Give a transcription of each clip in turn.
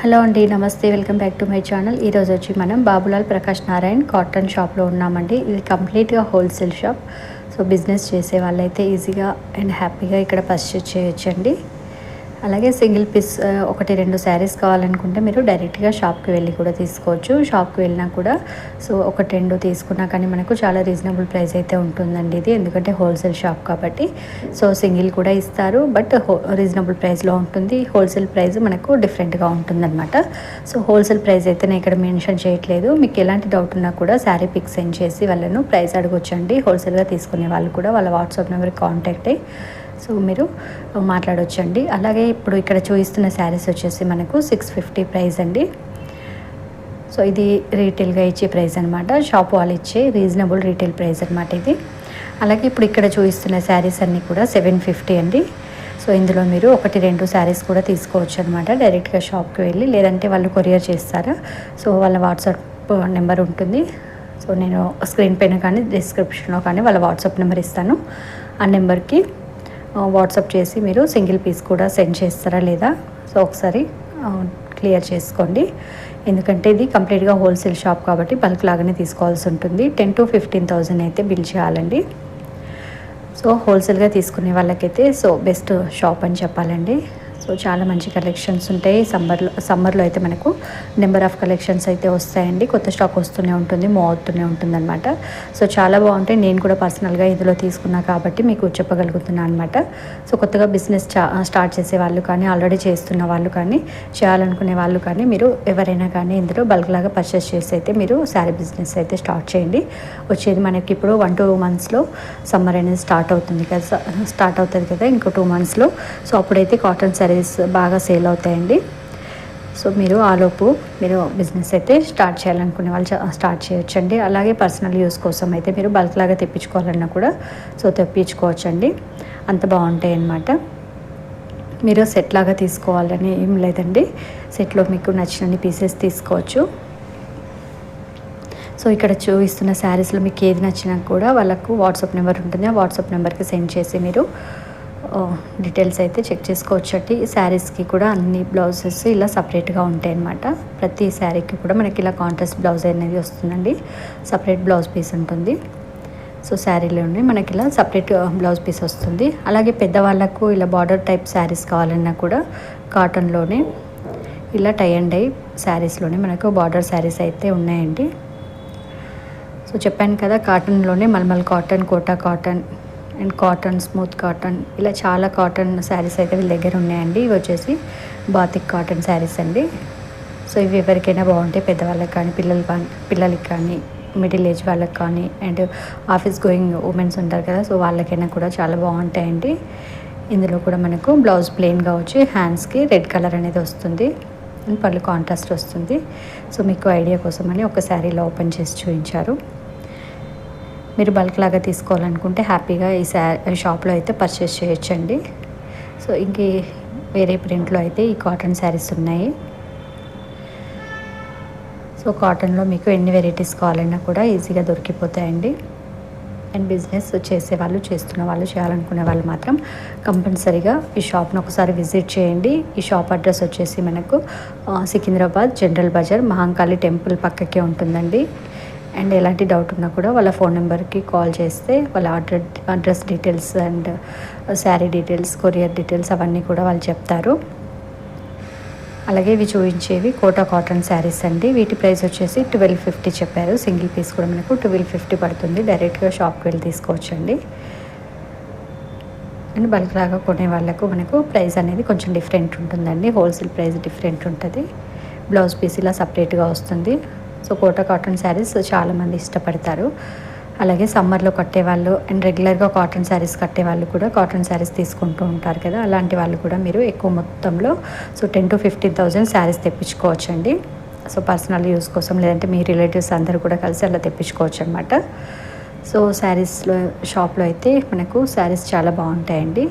Hello అండి నమస్తే welcome back to my channel. ఈరోజు వచ్చి మనం బాబులాల్ ప్రకాష్ నారాయణ్ కాటన్ షాప్లో ఉన్నామండి. ఇది కంప్లీట్గా హోల్సేల్ షాప్. సో బిజినెస్ చేసే వాళ్ళైతే ఈజీగా అండ్ హ్యాపీగా ఇక్కడ పర్చేజ్ చేయొచ్చండి. అలాగే సింగిల్ పీస్ ఒకటి రెండు శారీస్ కావాలనుకుంటే మీరు డైరెక్ట్గా షాప్కి వెళ్ళి కూడా తీసుకోవచ్చు. షాప్కి వెళ్ళినా కూడా సో ఒకటి రెండు తీసుకున్నా కానీ మనకు చాలా రీజనబుల్ ప్రైస్ అయితే ఉంటుందండి ఇది. ఎందుకంటే హోల్సేల్ షాప్ కాబట్టి. సో సింగిల్ కూడా ఇస్తారు బట్ రీజనబుల్ ప్రైస్లో ఉంటుంది. హోల్సేల్ ప్రైస్ మనకు డిఫరెంట్గా ఉంటుందన్నమాట. సో హోల్సేల్ ప్రైస్ అయితే నేను ఇక్కడ మెన్షన్ చేయట్లేదు. మీకు ఎలాంటి డౌట్ ఉన్నా కూడా శారీ పిక్ సెండ్ చేసి వాళ్ళను ప్రైస్ అడగొచ్చండి. హోల్సేల్గా తీసుకునే వాళ్ళు కూడా వాళ్ళ వాట్సాప్ నెంబర్కి కాంటాక్ట్ అయ్యి సో మీరు మాట్లాడొచ్చండి. అలాగే ఇప్పుడు ఇక్కడ చూపిస్తున్న శారీస్ వచ్చేసి మనకు సిక్స్ ఫిఫ్టీ ప్రైస్ అండి. సో ఇది రీటైల్గా ఇచ్చే ప్రైస్ అనమాట షాప్ వాళ్ళు ఇచ్చే రీజనబుల్ రీటైల్ ప్రైస్ అనమాట ఇది. అలాగే ఇప్పుడు ఇక్కడ చూపిస్తున్న శారీస్ అన్నీ కూడా సెవెన్ ఫిఫ్టీ అండి. సో ఇందులో మీరు ఒకటి రెండు శారీస్ కూడా తీసుకోవచ్చు అనమాట డైరెక్ట్గా షాప్కి వెళ్ళి లేదంటే వాళ్ళు కొరియర్ చేస్తారా? సో వాళ్ళ వాట్సాప్ నెంబర్ ఉంటుంది. సో నేను స్క్రీన్ పైన కానీ డిస్క్రిప్షన్లో కానీ వాళ్ళ వాట్సాప్ నెంబర్ ఇస్తాను. ఆ నెంబర్కి వాట్సాప్ చేసి మీరు సింగిల్ పీస్ కూడా సెండ్ చేస్తారా లేదా? సో ఒకసారి క్లియర్ చేసుకోండి. ఎందుకంటే ఇది కంప్లీట్గా హోల్సేల్ షాప్ కాబట్టి బల్క్ లాగానే తీసుకోవాల్సి ఉంటుంది. టెన్ టు ఫిఫ్టీన్ థౌజండ్ అయితే బిల్ చేయాలండి. సో హోల్సేల్గా తీసుకునే వాళ్ళకైతే సో బెస్ట్ షాప్ అని చెప్పాలండి. సో చాలా మంచి కలెక్షన్స్ ఉంటాయి. సమ్మర్లో సమ్మర్లో అయితే మనకు నెంబర్ ఆఫ్ కలెక్షన్స్ అయితే వస్తాయండి. కొత్త స్టాక్ వస్తూనే ఉంటుంది మూవ్ అవుతూనే ఉంటుందన్నమాట. సో చాలా బాగుంటాయి. నేను కూడా పర్సనల్గా ఇందులో తీసుకున్నా కాబట్టి మీకు చెప్పగలుగుతున్నాను అనమాట సో కొత్తగా బిజినెస్ స్టార్ట్ చేసే వాళ్ళు కానీ ఆల్రెడీ చేస్తున్న వాళ్ళు కానీ చేయాలనుకునే వాళ్ళు కానీ మీరు ఎవరైనా కానీ ఇందులో బల్క్ లాగా పర్చేస్ చేసి అయితే మీరు శారీ బిజినెస్ అయితే స్టార్ట్ చేయండి. వచ్చేది మనకి ఇప్పుడు వన్ టూ మంత్స్లో సమ్మర్ అనేది స్టార్ట్ అవుతుంది కదా స్టార్ట్ అవుతుంది కదా ఇంకో టూ మంత్స్లో. సో అప్పుడైతే కాటన్ శారీస్ బాగా సేల్ అవుతాయండి. సో మీరు ఆలోపు మీరు బిజినెస్ అయితే స్టార్ట్ చేయాలనుకునే వాళ్ళు స్టార్ట్ చేయొచ్చండి. అలాగే పర్సనల్ యూస్ కోసం అయితే మీరు బల్క్ లాగా తెప్పించుకోవాలన్నా కూడా సో తెప్పించుకోవచ్చండి. అంత బాగుంటాయి అన్నమాట. మీరు సెట్ లాగా తీసుకోవాలని ఏం లేదండి. సెట్లో మీకు నచ్చినన్ని పీసెస్ తీసుకోవచ్చు. సో ఇక్కడ చూపిస్తున్న శారీస్లో మీకు ఏది నచ్చినా కూడా వాళ్ళకు వాట్సాప్ నెంబర్ ఉంటుంది. ఆ వాట్సాప్ నెంబర్కి సెండ్ చేసి మీరు డీటెయిల్స్ అయితే చెక్ చేసుకోవచ్చండి. ఈ శారీస్కి కూడా అన్ని బ్లౌజెస్ ఇలా సపరేట్గా ఉంటాయి అన్నమాట ప్రతి శారీకి కూడా మనకి ఇలా కాంట్రాస్ట్ బ్లౌజ్ అనేది వస్తుందండి. సపరేట్ బ్లౌజ్ పీస్ ఉంటుంది. సో శారీలోనే మనకి ఇలా సపరేట్ బ్లౌజ్ పీస్ వస్తుంది. అలాగే పెద్దవాళ్ళకు ఇలా బార్డర్ టైప్ శారీస్ కావాలన్నా కూడా కాటన్లోనే ఇలా టై అండ్ డై శారీస్లోనే మనకు బార్డర్ శారీస్ అయితే ఉన్నాయండి. సో చెప్పాను కదా కాటన్లోనే mulmul cotton Kota cotton and cotton smooth cotton ఇలా చాలా కాటన్ శారీస్ అయితే వీళ్ళ దగ్గర ఉన్నాయండి. ఇవి వచ్చేసి బాతిక్ కాటన్ శారీస్ అండి. సో ఇవి ఎవరికైనా బాగుంటాయి పెద్దవాళ్ళకి కానీ పిల్లలు కానీ పిల్లలకి కానీ మిడిల్ ఏజ్ వాళ్ళకి కానీ అండ్ ఆఫీస్ గోయింగ్ ఉమెన్స్ ఉంటారు కదా సో వాళ్ళకైనా కూడా చాలా బాగుంటాయండి. ఇందులో కూడా మనకు బ్లౌజ్ ప్లెయిన్గా వచ్చి హ్యాండ్స్కి రెడ్ కలర్ అనేది వస్తుంది. అండ్ పళ్ళు కాంట్రాస్ట్ వస్తుంది. సో మీకు ఐడియా కోసమని ఒక శారీలో ఓపెన్ చేసి చూపించారు. మీరు బల్క్ లాగా తీసుకోవాలనుకుంటే హ్యాపీగా ఈ శారీ షాప్లో అయితే పర్చేస్ చేయొచ్చండి. సో ఇంక వేరే ప్రింట్లో అయితే ఈ కాటన్ శారీస్ ఉన్నాయి. సో కాటన్లో మీకు ఎన్ని వెరైటీస్ కావాలన్నా కూడా ఈజీగా దొరికిపోతాయండి. అండ్ బిజినెస్ చేసే వాళ్ళు చేస్తున్న వాళ్ళు చేయాలనుకునే వాళ్ళు మాత్రం కంపల్సరీగా ఈ షాప్ను ఒకసారి విజిట్ చేయండి. ఈ షాప్ అడ్రస్ వచ్చేసి మనకు Secunderabad general bazaar Mahankali temple పక్కకే ఉంటుందండి. అండ్ ఎలాంటి డౌట్ ఉన్నా కూడా వాళ్ళ ఫోన్ నెంబర్కి కాల్ చేస్తే వాళ్ళ order address details and saree details courier details అవన్నీ కూడా వాళ్ళు చెప్తారు. అలాగే ఇవి చూపించేవి కోటా కాటన్ శారీస్ అండి. వీటి ప్రైస్ వచ్చేసి ట్వెల్వ్ ఫిఫ్టీ చెప్పారు. సింగిల్ పీస్ కూడా మనకు ట్వెల్వ్ ఫిఫ్టీ పడుతుంది. డైరెక్ట్గా షాప్కి వెళ్ళి తీసుకోవచ్చండి. అండ్ బల్క్ లాగా కొనే వాళ్ళకు మనకు ప్రైస్ అనేది కొంచెం డిఫరెంట్ ఉంటుందండి. హోల్సేల్ ప్రైస్ డిఫరెంట్ ఉంటుంది. బ్లౌజ్ పీస్ ఇలా సపరేట్గా వస్తుంది. సో కోటా కాటన్ శారీస్ చాలామంది ఇష్టపడతారు. అలాగే సమ్మర్లో కట్టేవాళ్ళు అండ్ రెగ్యులర్గా కాటన్ శారీస్ కట్టేవాళ్ళు కూడా కాటన్ శారీస్ తీసుకుంటూ ఉంటారు కదా. అలాంటి వాళ్ళు కూడా మీరు ఎక్కువ మొత్తంలో so ten to fifteen thousand sarees తెప్పించుకోవచ్చండి. So personal use కోసం లేదంటే మీ రిలేటివ్స్ అందరూ కూడా కలిసి అలా తెప్పించుకోవచ్చు అనమాట సో శారీస్లో షాప్లో అయితే మనకు శారీస్ చాలా బాగుంటాయండి.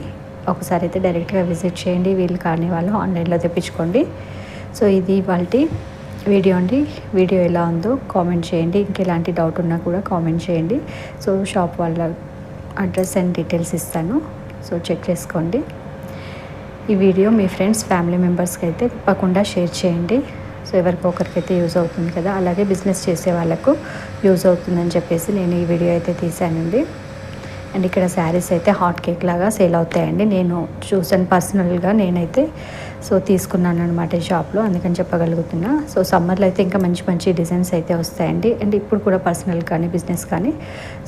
ఒకసారి అయితే డైరెక్ట్గా విజిట్ చేయండి. వీళ్ళు కానీ వాళ్ళు ఆన్లైన్లో తెప్పించుకోండి. సో ఇది వాళ్ళ వీడియో అండి. వీడియో ఎలా ఉందో కామెంట్ చేయండి. ఇంకెలాంటి డౌట్ ఉన్నా కూడా కామెంట్ చేయండి. సో షాప్ వాళ్ళ అడ్రస్ అండ్ డీటెయిల్స్ ఇస్తాను. సో చెక్ చేసుకోండి. ఈ వీడియో మీ ఫ్రెండ్స్ ఫ్యామిలీ మెంబర్స్కి అయితే తప్పకుండా షేర్ చేయండి. సో ఎవరికో ఒకరికైతే యూజ్ అవుతుంది కదా అలాగే బిజినెస్ చేసే వాళ్ళకు యూజ్ అవుతుందని చెప్పేసి నేను ఈ వీడియో అయితే తీశానండి. అండ్ ఇక్కడ శారీస్ అయితే హాట్ కేక్ లాగా సేల్ అవుతాయండి. నేను చూసాను పర్సనల్గా నేనైతే. సో తీసుకున్నాను అనమాట ఈ షాప్లో అందుకని చెప్పగలుగుతున్నా. సో సమ్మర్లో అయితే ఇంకా మంచి మంచి డిజైన్స్ అయితే వస్తాయండి. అండ్ ఇప్పుడు కూడా పర్సనల్ కానీ బిజినెస్ కానీ.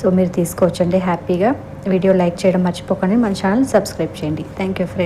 సో మీరు తీసుకోవచ్చండి హ్యాపీగా. వీడియో లైక్ చేయడం మర్చిపోకండి. మన ఛానల్ సబ్స్క్రైబ్ చేయండి. Thank you friend